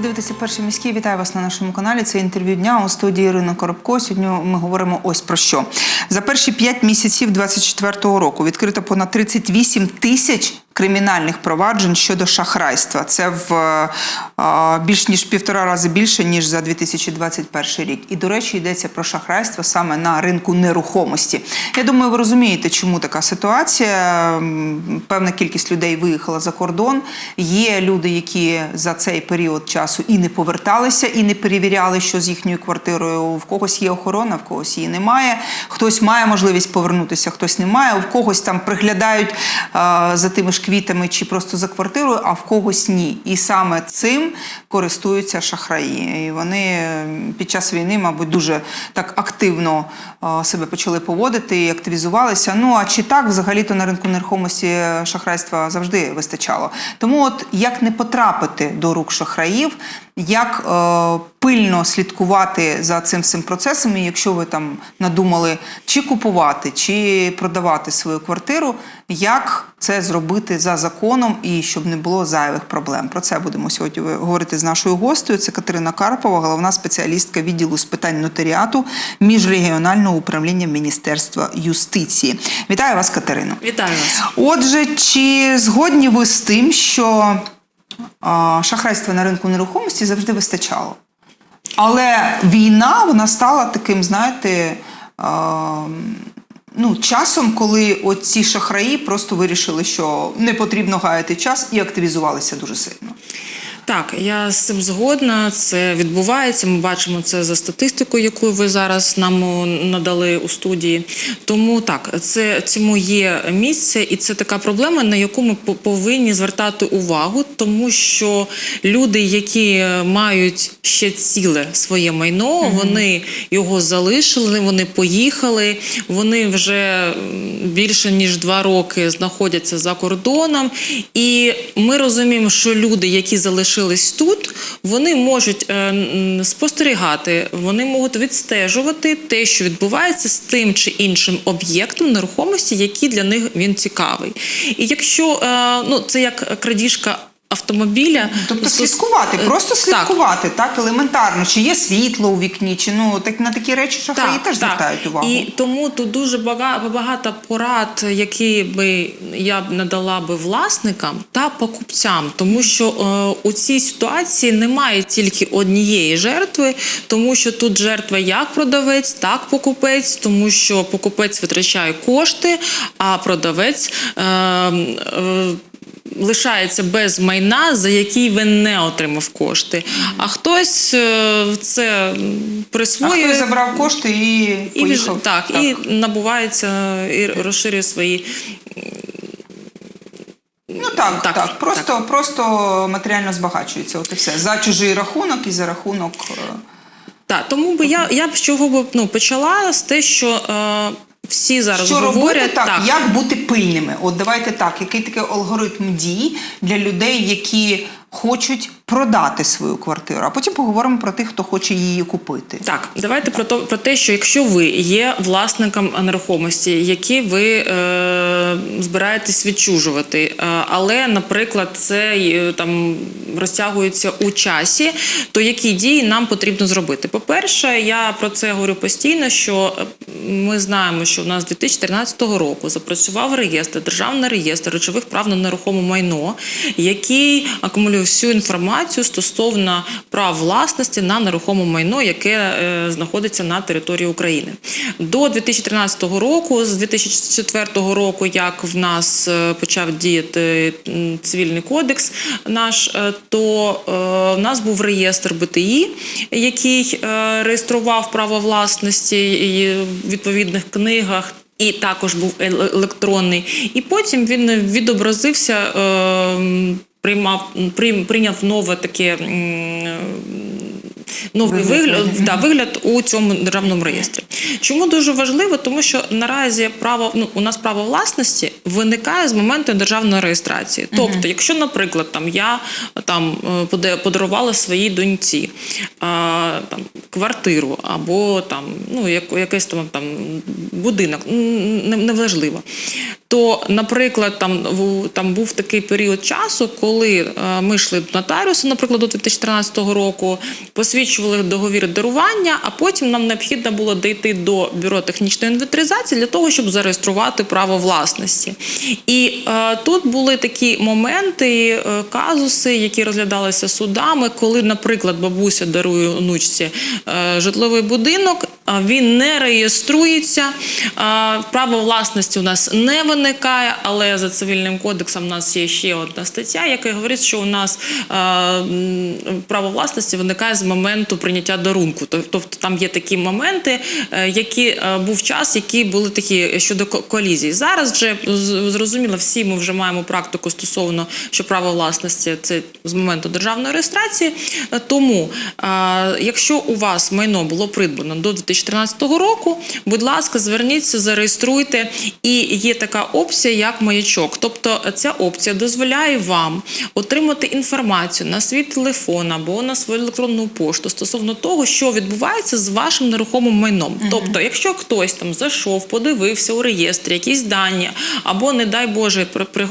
Ви дивитеся перший міський. Вітаю вас на нашому каналі. Це інтерв'ю дня у студії Ірина Коробко. Сьогодні ми говоримо ось про що. За перші 5 місяців 2024 року відкрито понад 38 тисяч кримінальних проваджень щодо шахрайства. Це в е, більш ніж півтора рази більше ніж за 2021 рік. І до речі, йдеться про шахрайство саме на ринку нерухомості. Я думаю, ви розумієте, чому така ситуація. Певна кількість людей виїхала за кордон. Є люди, які за цей період часу і не поверталися, і не перевіряли, що з їхньою квартирою. В когось є охорона, в когось її немає. Хтось має можливість повернутися, хтось не має. В когось там приглядають е, за тими ж квітами чи просто за квартирою, а в когось ні. І саме цим користуються шахраї. І вони під час війни, мабуть, дуже так активно себе почали поводити і активізувалися. Ну а чи так взагалі-то на ринку нерухомості шахрайства завжди вистачало? Тому, от як не потрапити до рук шахраїв, як е, пильно слідкувати за цим всім процесом, і якщо ви там надумали чи купувати, чи продавати свою квартиру, як це зробити за законом і щоб не було зайвих проблем? Про це будемо сьогодні говорити з нашою гостею. Це Катерина Карпова, головна спеціалістка відділу з питань нотаріату міжрегіонального управління Міністерства юстиції. Вітаю вас, Катерино. Вітаю вас. Отже, чи згодні ви з тим, що а, шахрайства на ринку нерухомості завжди вистачало? Але війна вона стала таким, знаєте, а, ну, часом, коли от ці шахраї просто вирішили, що не потрібно гаяти час і активізувалися дуже сильно. Так, я з цим згодна. Це відбувається. Ми бачимо це за статистикою, яку ви зараз нам надали у студії. Тому так, це цьому є місце, і це така проблема, на яку ми повинні звертати увагу, тому що люди, які мають ще ціле своє майно, вони його залишили, вони поїхали, вони вже більше ніж два роки знаходяться за кордоном, і ми розуміємо, що люди, які залишились тут, вони можуть е, спостерігати, вони можуть відстежувати те, що відбувається з тим чи іншим об'єктом нерухомості, який для них він цікавий. І якщо е, ну це як крадіжка. Автомобіля, Тобто слідкувати, просто слідкувати, так, елементарно, чи є світло у вікні, чи ну так на такі речі шахраї теж звертають увагу. І тому тут дуже бага- багато порад, які би я б надала би власникам та покупцям, тому що е, у цій ситуації немає тільки однієї жертви, тому що тут жертва як продавець, так покупець, тому що покупець витрачає кошти, а продавець. Е, е, Лишається без майна, за який він не отримав кошти. А хтось е, це м, а хтось забрав кошти і, і поїхав. віж- так, і набувається і розширює свої. Ну так, так, Так, Просто, просто матеріально збагачується. От і все. За чужий рахунок і за рахунок. е, Так, тому би я, я б з чого б ну, почала з те, що е, всі зараз Що говорять робити так, як бути пильними? От давайте так, який такий алгоритм дій для людей, які хочуть продати свою квартиру, а потім поговоримо про тих, хто хоче її купити. Так, давайте про, то, про те, що якщо ви є власником нерухомості, які ви е, збираєтесь відчужувати, е, але, наприклад, це е, там розтягується у часі, то які дії нам потрібно зробити? По-перше, я про це говорю постійно, що е, ми знаємо, що в нас з 2013 року запрацював реєстр, державний реєстр речових прав на нерухоме майно, який акумулює всю інформацію стосовно прав власності на нерухоме майно, яке е, знаходиться на території України. До 2013 року, з 2004 року, як в нас е, почав діяти цивільний кодекс наш, е, то в нас був реєстр БТІ, який реєстрував право власності і в відповідних книгах. І також був електронний. І потім він відобразився, приймав, прийм- прийняв нове таке. Новий Вигляд, вигляд, вигляд. у цьому державному реєстрі. Чому дуже важливо? Тому що наразі право ну у нас право власності виникає з моменту державної реєстрації. Тобто, якщо, наприклад, там я там е, подарувала своїй доньці а, там квартиру або там ну якийсь там, там будинок, неважливо. то, наприклад, там в- там був такий період часу, коли е, ми йшли до нотаріуса, наприклад, до 2013 року, посвідчували договір дарування, а потім нам необхідно було дійти до бюро технічної інвентаризації для того, щоб зареєструвати право власності. І е, тут були такі моменти, е, казуси, які розглядалися судами, коли, наприклад, бабуся дарує онучці е, житловий будинок. Він не реєструється, право власності у нас не виникає, але за цивільним кодексом у нас є ще одна стаття, яка говорить, що у нас право власності виникає з моменту прийняття дарунку. Тобто там є такі моменти, е, які е, був час, які були такі щодо ко- колізії. Зараз вже зрозуміло, всі ми вже маємо практику стосовно, що право власності це з моменту державної реєстрації. Е, Тому, якщо у вас майно було придбано до 2013 року, будь ласка, зверніться, зареєструйте. І є така опція, як маячок. Тобто, ця опція дозволяє вам отримати інформацію на свій телефон або на свою електронну пошту стосовно того, що відбувається з вашим нерухомим майном. Тобто, якщо хтось там зайшов, подивився у реєстрі якісь дані, або, не дай Боже, при,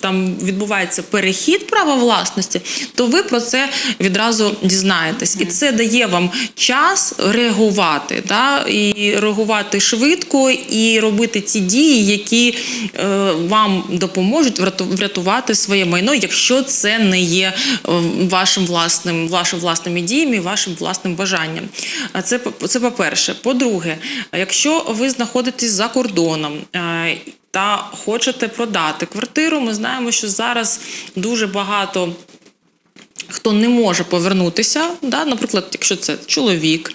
там відбувається перехід права власності, то ви про це відразу дізнаєтесь, і це дає вам час реагувати, да? і реагувати швидко, і робити ті дії, які е, вам допоможуть врятувати своє майно, якщо це не є е, вашим власним, вашим власними діями, вашим власним бажанням. А це по- це по-перше. По-друге, якщо ви знаходитесь за кордоном. е, та хочете продати квартиру, ми знаємо, що зараз дуже багато. Хто не може повернутися, да, наприклад, якщо це чоловік,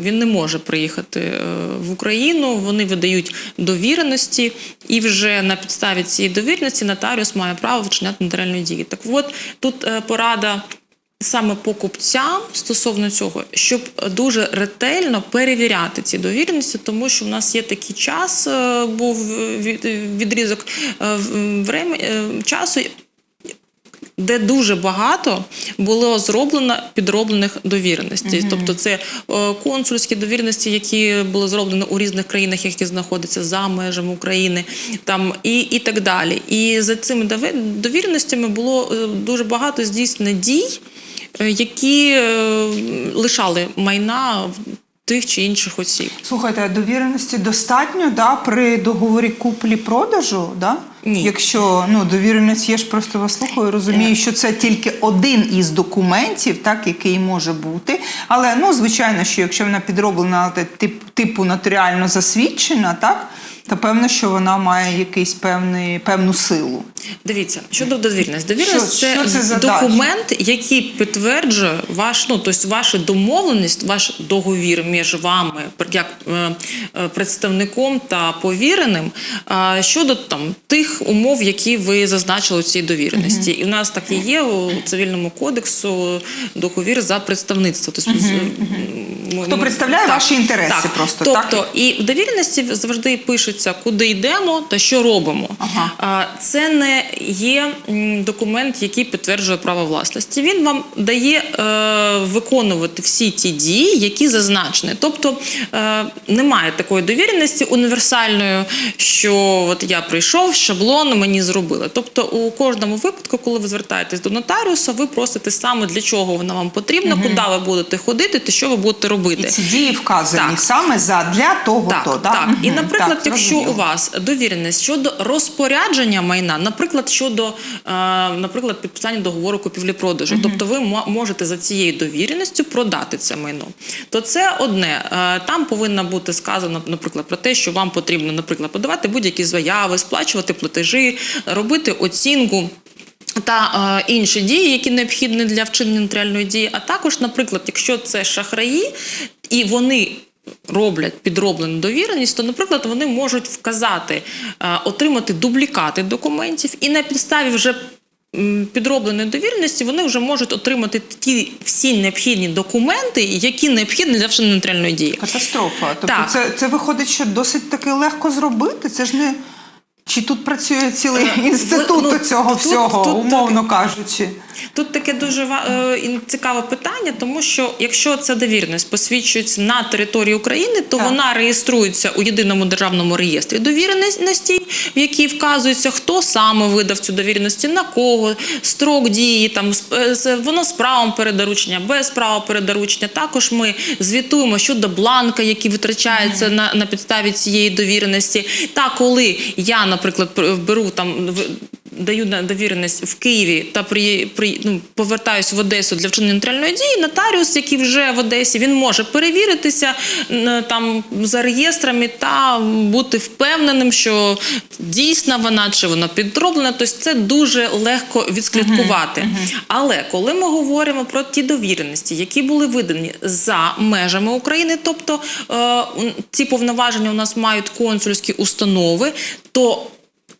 він не може приїхати е, в Україну, вони видають довіреності, і вже на підставі цієї довіреності нотаріус має право вчиняти нотаріальні дії. Так от тут е, порада саме покупцям стосовно цього, щоб дуже ретельно перевіряти ці довіреності, тому що в нас є такий час, е, був відрізок е, е, часу. Де дуже багато було зроблено підроблених довіреностей, тобто це консульські довіреності, які були зроблені у різних країнах, які знаходяться за межами України, там і, і так далі. І за цими довіреностями було дуже багато здійснено дій, які е, лишали майна тих чи інших осіб. Слухайте, довіреності достатньо да, при договорі куплі-продажу? Да? Ні. Якщо ну, довіреність, я ж просто вас слухаю, розумію, що це тільки один із документів, так, який може бути. Але ну, звичайно, що якщо вона підроблена тип, типу нотаріально засвідчена, так, то певно, що вона має якийсь певний, певну силу. Дивіться, щодо довіреності. Довіреність Що- це, що це за дача? документ, який підтверджує ваш, ну тобто вашу домовленість, ваш договір між вами, як е, е, представником та повіреним, е, щодо там тих умов, які ви зазначили у цій довіреності. І в нас так і є у цивільному кодексу договір за представництво. Тобто, ми- Хто представляє ваші інтереси просто, так? Тобто, і в довіреності завжди пишеться, куди йдемо та що робимо. Ага. Це не є документ, який підтверджує право власності. Він вам дає е, виконувати всі ті дії, які зазначені. Тобто е, немає такої довіреності універсальної, що от я прийшов, шаблон мені зробили. Тобто, у кожному випадку, коли ви звертаєтесь до нотаріуса, ви просите саме для чого вона вам потрібна, куди ви будете ходити, та що ви будете робити. І ці дії вказані Так. саме задля того, Так, то. так. І, наприклад, Так, якщо зрозуміло. у вас довіреність щодо розпорядження майна, наприклад, щодо е, наприклад, підписання договору купівлі-продажу, тобто ви мо- можете за цією довіреністю продати це майно, то це одне. Е, Там повинно бути сказано, наприклад, про те, що вам потрібно, наприклад, подавати будь-які заяви, сплачувати платежі, робити оцінку. Та е, інші дії, які необхідні для вчинення нотаріальної дії, а також, наприклад, якщо це шахраї, і вони роблять підроблену довіреність, то, наприклад, вони можуть вказати, е, отримати дублікати документів, і на підставі вже підробленої довіреності вони вже можуть отримати ті всі необхідні документи, які необхідні для вчинення нотаріальної дії. Катастрофа. Тобто Так. це, це виходить, що досить таки легко зробити. Це ж не. Чи тут працює цілий Е, інститут ну, цього тут- всього, тут- умовно кажучи? Тут таке дуже е, цікаве питання, тому що якщо ця довіреність посвідчується на території України, то Так. вона реєструється у єдиному державному реєстрі довіреності, в якій вказується, хто саме видав цю довіреності, на кого, строк дії, там е, воно з правом передоручення, без права передоручення. Також ми звітуємо щодо бланка, який витрачається на, на підставі цієї довіреності. Та коли я, наприклад, пр- беру там даю довіреність в Києві та при, при ну, повертаюсь в Одесу для вчинення нотаріальної дії. Нотаріус, який вже в Одесі, він може перевіритися там за реєстрами та бути впевненим, що дійсна вона чи вона підроблена. Тобто це дуже легко відслідкувати. Але коли ми говоримо про ті довіреності, які були видані за межами України, тобто е, ці повноваження у нас мають консульські установи, то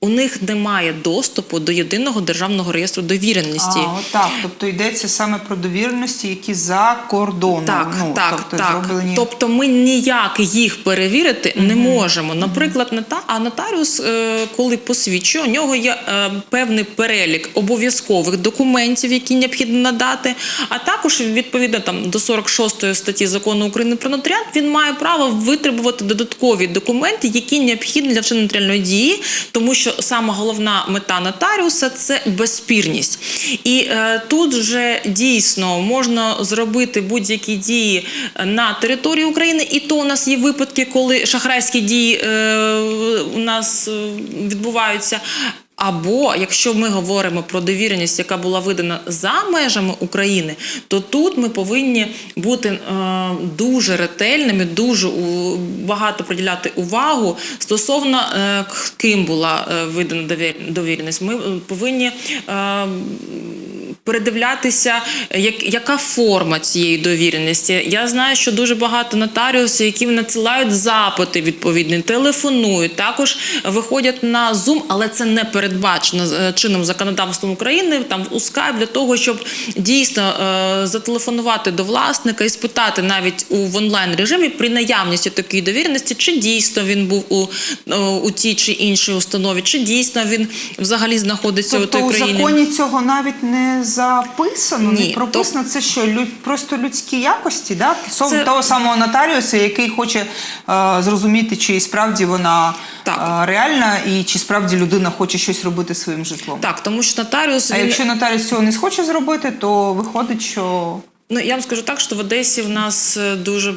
у них немає доступу до єдиного державного реєстру довіреності. А, отак. Тобто йдеться саме про довіреності, які за кордоном. Так, ну, так, тобто так. зроблені. Тобто ми ніяк їх перевірити не можемо. Наприклад, нота, а нотаріус, е, коли посвідчує, у нього є е, певний перелік обов'язкових документів, які необхідно надати. А також відповідно там до 46 статті закону України про нотаріат, він має право витребувати додаткові документи, які необхідні для вчинення нотаріальної дії, тому що саме головна мета нотаріуса це безспірність. І е, тут вже дійсно можна зробити будь-які дії на території України, і то у нас є випадки, коли шахрайські дії е, у нас е, відбуваються. Або якщо ми говоримо про довіреність, яка була видана за межами України, то тут ми повинні бути е, дуже ретельними, дуже у, багато приділяти увагу стосовно е, ким була е, видана довір- довіреність. Ми повинні е, передивлятися, як, яка форма цієї довіреності. Я знаю, що дуже багато нотаріусів, які надсилають запити відповідні, телефонують, також виходять на Zoom, але це не передбачено е, чинним законодавством України, там у Skype, для того, щоб дійсно е, зателефонувати до власника і спитати навіть у в онлайн режимі при наявності такої довіреності, чи дійсно він був у, е, у тій чи іншій установі, чи дійсно він взагалі знаходиться Тобто у той у країні. законі цього навіть не записано, Ні, не прописано. Це що, люд, просто людські якості, да? Це... Це- того самого нотаріуса, який хоче е, зрозуміти, чи справді вона Так. е, реальна і чи справді людина хоче щось робити своїм житлом. Так, тому що нотаріус А він... якщо нотаріус цього не схоче зробити, то виходить, що Ну я вам скажу так, що в Одесі в нас е, дуже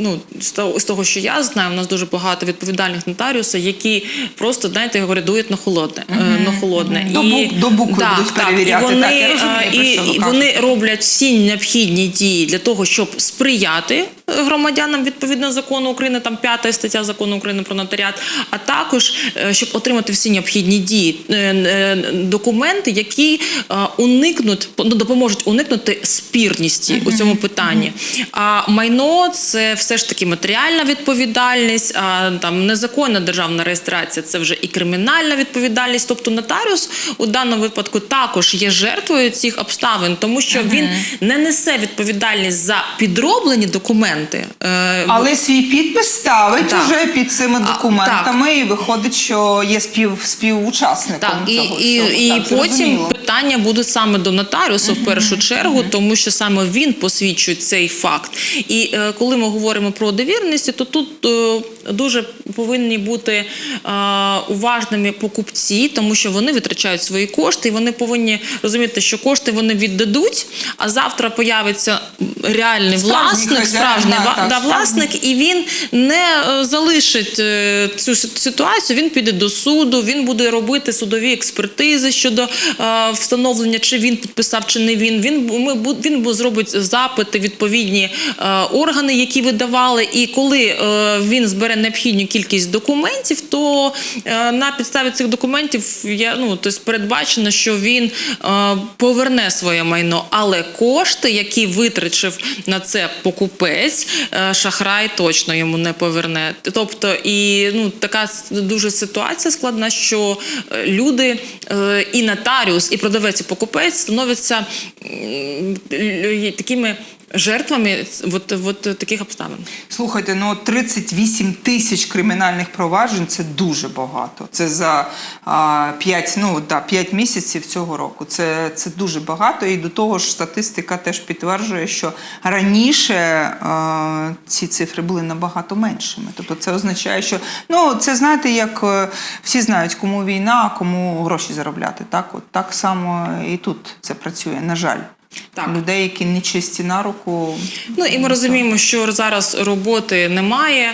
ну з того, з того, що я знаю, в нас дуже багато відповідальних нотаріусів, які просто знаєте, говорять, дують на холодне, е, на холодне. До бу- до букви будуть перевіряти. І вони, Так, я розумію, е, і, і вони роблять всі необхідні дії для того, щоб сприяти громадянам відповідно закону України, там п'ята стаття закону України про нотаріат, а також щоб отримати всі необхідні дії, документи, які уникнуть, ну, допоможуть уникнути спірності у цьому питанні. А майно це все ж таки матеріальна відповідальність, а там незаконна державна реєстрація це вже і кримінальна відповідальність. Тобто нотаріус у даному випадку також є жертвою цих обставин, тому що він не несе відповідальність за підроблені документи. е, але свій підпис ставить Так. уже під цими А, документами, і виходить, що є спів співучасником Так, цього і, всього. і Так, потім питання будуть саме до нотаріуса в першу чергу, тому що саме він посвідчує цей факт. І е, коли ми говоримо про довіреності, то тут е, дуже повинні бути е, уважними покупці, тому що вони витрачають свої кошти, і вони повинні розуміти, що кошти вони віддадуть, а завтра появиться реальний Справжній власник, справжній да, да, власник, і він не е, залишить е, цю ситуацію. Він піде до суду, він буде робити судові експертизи щодо е, встановлення, чи він підписав, чи не він. Він ми він бу- зробить запити відповідні е, органи, які видавали. І коли е, він збере необхідну кількість документів, то е, на підставі цих документів я ну тобто передбачено, що він поверне своє майно, але кошти, які витрачив на це покупець, шахрай точно йому не поверне. Тобто, і ну така дуже ситуація складна, що люди і нотаріус, і продавець, і покупець л- такими жертвами от, от таких обставин. Слухайте, ну от 38 тисяч кримінальних проваджень це дуже багато. Це за а, 5, ну, да, 5 місяців цього року. Це, це дуже багато. І до того ж, статистика теж підтверджує, що раніше а, ці цифри були набагато меншими. Тобто це означає, що ну, це знаєте, як е, всі знають, кому війна, кому гроші заробляти. Так, от так само і тут це працює, на жаль. Так. Людей, які не чисті на руку. Ну і ми розуміємо, що зараз роботи немає.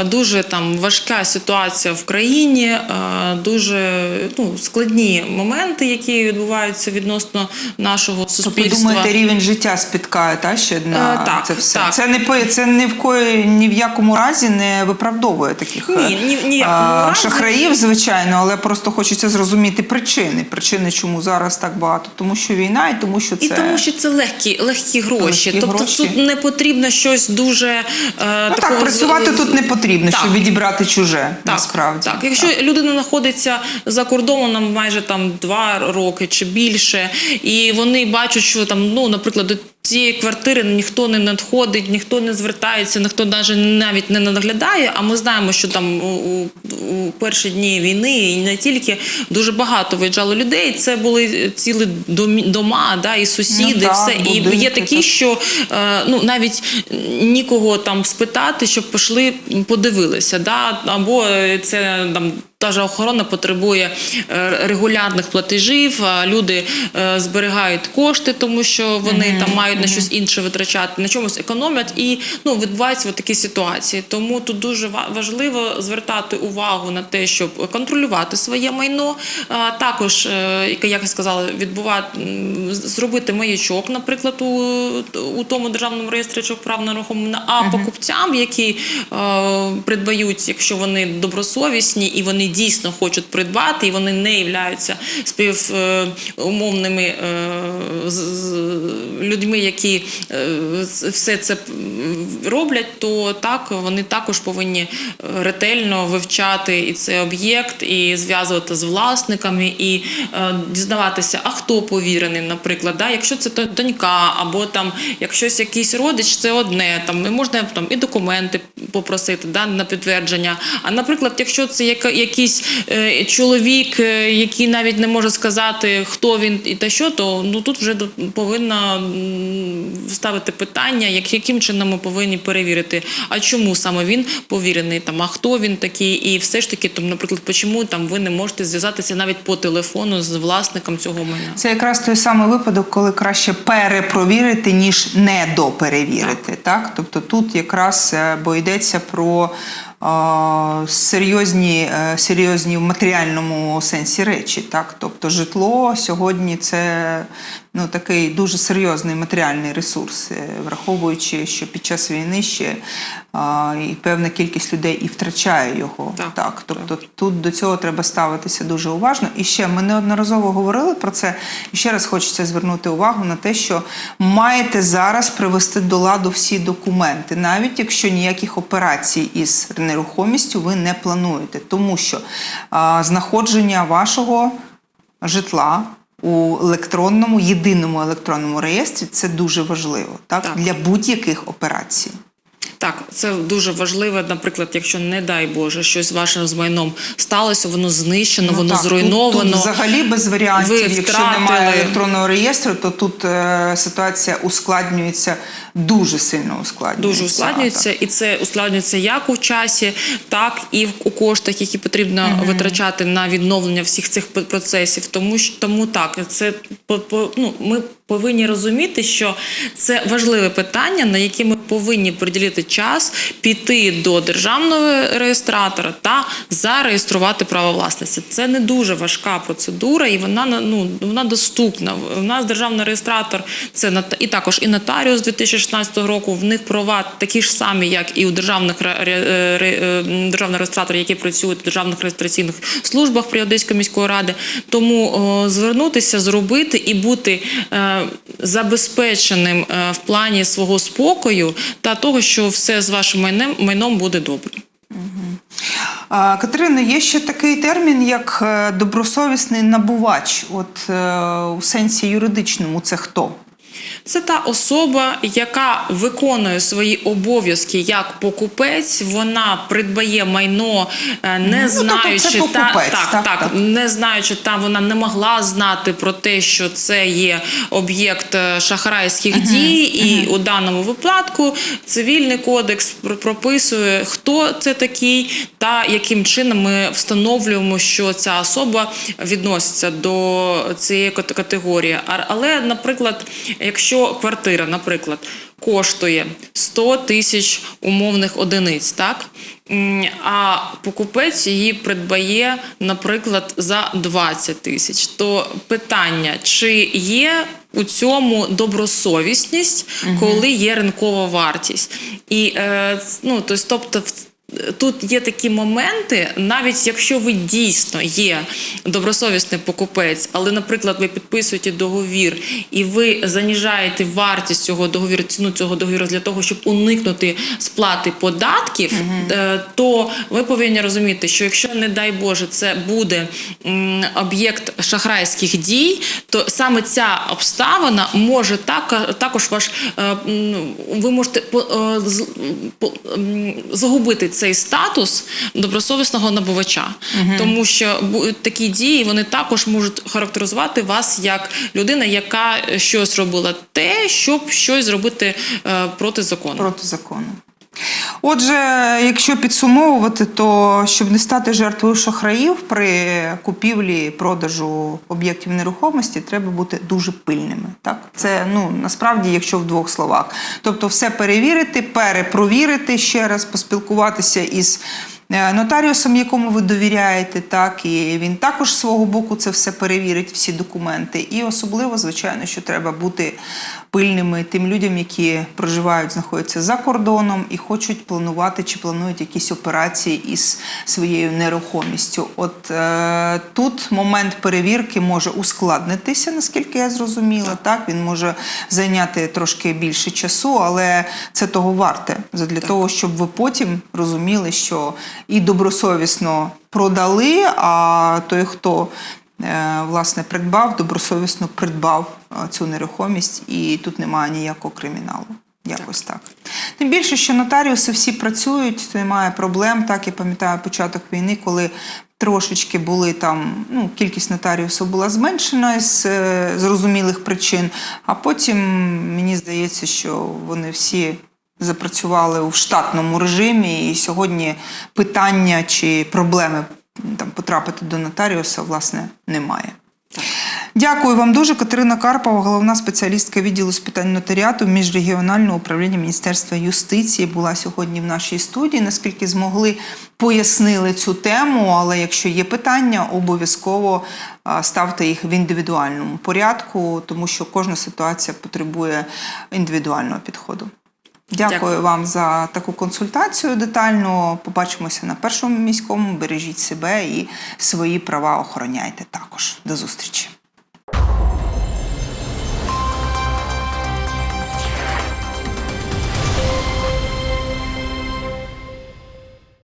е, Дуже там важка ситуація в країні, е, дуже ну, складні моменти, які відбуваються відносно нашого Тобто, суспільства. думаєте, рівень життя спіткає та ще на Е, так, це все. так. Це не це ні в кої ні в якому разі не виправдовує таких Ні, ні- ні а, шахраїв, звичайно, але просто хочеться зрозуміти причини. Причини, чому зараз так багато, тому що війна, і тому, що це І тому, що це легкі, легкі гроші. Легкі тобто гроші. тут не потрібно щось дуже е, ну, такого так працювати тут не потрібно, Так. щоб відібрати чуже. Так, насправді так. Якщо людина знаходиться за кордоном майже там два роки чи більше, і вони бачать, що там, ну, наприклад, цієї квартири ніхто не надходить, ніхто не звертається, ніхто навіть не наглядає. А ми знаємо, що там у, у, перші дні війни і не тільки дуже багато виїжджало людей. Це були цілі домі- дома, да, і сусіди, Ну, так, все. І є такі, так. що е, ну навіть нікого там спитати, щоб пішли подивилися. Да? Або е, це там. Та ж охорона потребує е, регулярних платежів. Люди е, зберігають кошти, тому що вони там мають на щось інше витрачати, на чомусь економлять, і ну відбуваються от такі ситуації. Тому тут дуже важливо звертати увагу на те, щоб контролювати своє майно. Також, е, як я сказала, відбувати зробити маячок, наприклад, у, у тому державному реєстрі речових прав на нерухоме, а покупцям, які придбають, якщо вони добросовісні і вони дійсно хочуть придбати, і вони не являються співумовними людьми, які е, все це роблять, то так вони також повинні е, ретельно вивчати і цей об'єкт, і зв'язувати з власниками, і е, дізнаватися, а хто повірений, наприклад, да? якщо це донька, або там якщось якийсь родич, це одне. Там можна там і документи попросити да, на підтвердження. А наприклад, якщо це якийсь е, чоловік, е, який навіть не може сказати, хто він і та що, то ну тут вже повинна ставити питання, як, яким чином ми повинні перевірити, а чому саме він повірений, там, а хто він такий, і все ж таки, там, наприклад, чому там ви не можете зв'язатися навіть по телефону з власником цього майна. Це якраз той самий випадок, коли краще перепровірити, ніж недоперевірити. Так. Тобто тут якраз е, бо йдеться про серйозні, е, серйозні в матеріальному сенсі речі. Так. Тобто житло сьогодні це ну, такий дуже серйозний матеріальний ресурс, е, враховуючи, що під час війни ще е, і певна кількість людей і втрачає його. Так, так. Тобто тут до цього треба ставитися дуже уважно. І ще ми неодноразово говорили про це. І ще раз хочеться звернути увагу на те, що маєте зараз привести до ладу всі документи, навіть якщо ніяких операцій із нерухомістю ви не плануєте, тому що а, знаходження вашого житла. У електронному єдиному електронному реєстрі це дуже важливо так, Так. для будь-яких операцій. Так, це дуже важливо. Наприклад, якщо не дай Боже, щось вашим з майном сталося, воно знищено, Ну, воно так, зруйновано. Тут, тут взагалі без варіантів. Ви Якщо втратили. немає електронного реєстру, то тут е, ситуація ускладнюється дуже сильно ускладнюється. Дуже ускладнюється, і це ускладнюється як у часі, так і в- у коштах, які потрібно витрачати на відновлення всіх цих процесів. Тому тому так, це по, по- ну, ми повинні розуміти, що це важливе питання, на яке ми повинні приділити час, піти до державного реєстратора та зареєструвати право власності. Це не дуже важка процедура, і вона на- ну вона доступна. У нас державний реєстратор це і також і нотаріус 2016 року. В них права такі ж самі, як і у державних ре- е, державних реєстраторів, які працюють у державних реєстраційних службах при Одеської міської ради. Тому о, звернутися, зробити і бути е, забезпеченим е, в плані свого спокою та того, що все з вашим майном, майном буде добре. Катерина, є ще такий термін, як е, добросовісний набувач. От е, у сенсі юридичному це хто? Це та особа, яка виконує свої обов'язки як покупець. Вона придбає майно, е, не Ну, тобто знаючи це та покупець, так, так, так, так. не знаючи, там вона не могла знати про те, що це є об'єкт е, шахрайських дій, і у даному випадку цивільний кодекс прописує, хто це такий, та яким чином ми встановлюємо, що ця особа відноситься до цієї кат- категорії. Але, наприклад, якщо квартира, наприклад, коштує 100 тисяч умовних одиниць, так? А покупець її придбає, наприклад, за 20 тисяч. То питання, чи є у цьому добросовісність, коли є ринкова вартість? І е, ну, тобто, тобто в Тут є такі моменти, навіть якщо ви дійсно є добросовісний покупець, але, наприклад, ви підписуєте договір і ви заніжаєте вартість цього договіру, ціну цього договіру для того, щоб уникнути сплати податків, е, то ви повинні розуміти, що якщо, не дай Боже, це буде об'єкт шахрайських дій, то саме ця обставина може так, також ваш е, ви можете е, цей статус добросовісного набувача, тому що такі дії вони також можуть характеризувати вас як людина, яка щось робила те, щоб щось зробити е, проти закону. проти закону. Отже, якщо підсумовувати, то щоб не стати жертвою шахраїв при купівлі продажу об'єктів нерухомості, треба бути дуже пильними. Так, це ну насправді, якщо в двох словах, тобто все перевірити, перепровірити ще раз, поспілкуватися із. е, Нотаріусом, якому ви довіряєте, так і він також з свого боку це все перевірить, всі документи. І особливо, звичайно, що треба бути пильними тим людям, які проживають, знаходяться за кордоном і хочуть планувати чи планують якісь операції із своєю нерухомістю. От е, тут момент перевірки може ускладнитися, наскільки я зрозуміла. Так він може зайняти трошки більше часу, але це того варте для того, щоб ви потім розуміли, що і добросовісно продали, а той, хто власне придбав, добросовісно придбав е, цю нерухомість, і тут немає ніякого криміналу. Якось так. Тим більше, що нотаріуси всі працюють, немає проблем. Так я пам'ятаю початок війни, коли трошечки були там, ну, кількість нотаріусів була зменшена з е, зрозумілих причин, а потім мені здається, що вони всі запрацювали у штатному режимі, і сьогодні питання чи проблеми там потрапити до нотаріуса, власне, немає. Дякую вам дуже. Катерина Карпова, головна спеціалістка відділу з питань нотаріату міжрегіонального управління Міністерства юстиції, була сьогодні в нашій студії. Наскільки змогли, пояснили цю тему. Але якщо є питання, обов'язково ставте їх в індивідуальному порядку, тому що кожна ситуація потребує індивідуального підходу. Дякую, Дякую. вам за таку консультацію детальну. Побачимося на першому міському. Бережіть себе і свої права охороняйте також. До зустрічі.